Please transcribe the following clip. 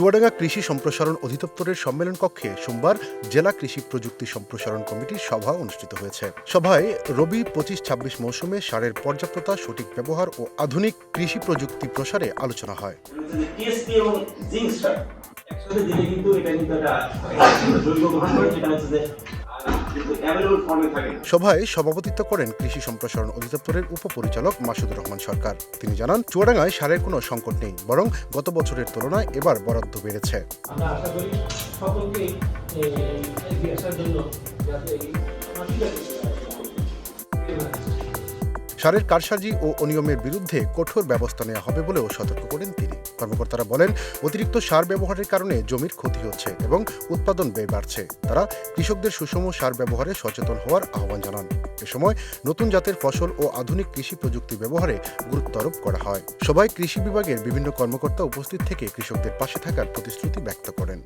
চুয়াডাঙ্গা কৃষি সম্প্রসারণ অধিদপ্তরের সম্মেলন কক্ষে সোমবার জেলা কৃষি প্রযুক্তি সম্প্রসারণ কমিটির সভা অনুষ্ঠিত হয়েছে। সভায় রবি পঁচিশ ছাব্বিশ মৌসুমে সারের পর্যাপ্ততা, সঠিক ব্যবহার ও আধুনিক কৃষি প্রযুক্তি প্রসারে আলোচনা হয়। একসাথে দিলে কিন্তু এটা কিন্তু একটা জৈব গ্রহণ করে, যেটা হচ্ছে যে সভায় সভাপতিত্ব করেন কৃষি সম্প্রসারণ অধিদপ্তরের উপপরিচালক মাসুদ রহমান সরকার তিনি জানান চুয়াডাঙ্গায় সারের কোনো সংকট নেই বরং গত বছরের তুলনায় এবার বরাদ্দ বেড়েছে আমরা আশা করি সকলকে জন্য সারের কারসাজি ও অনিয়মের বিরুদ্ধে কঠোর ব্যবস্থা নেওয়া হবে বলেও সতর্ক করেন তিনি। কর্মকর্তারা বলেন, অতিরিক্ত সার ব্যবহারের কারণে জমির ক্ষতি হচ্ছে এবং উৎপাদন ব্যয় বাড়ছে। তারা কৃষকদের সুষম সার ব্যবহারে সচেতন হওয়ার আহ্বান জানান। এ সময় নতুন জাতের ফসল ও আধুনিক কৃষি প্রযুক্তি ব্যবহারে গুরুত্ব আরোপ করা হয়। সবাই কৃষি বিভাগের বিভিন্ন কর্মকর্তা উপস্থিত থেকে কৃষকদের পাশে থাকার প্রতিশ্রুতি ব্যক্ত করেন।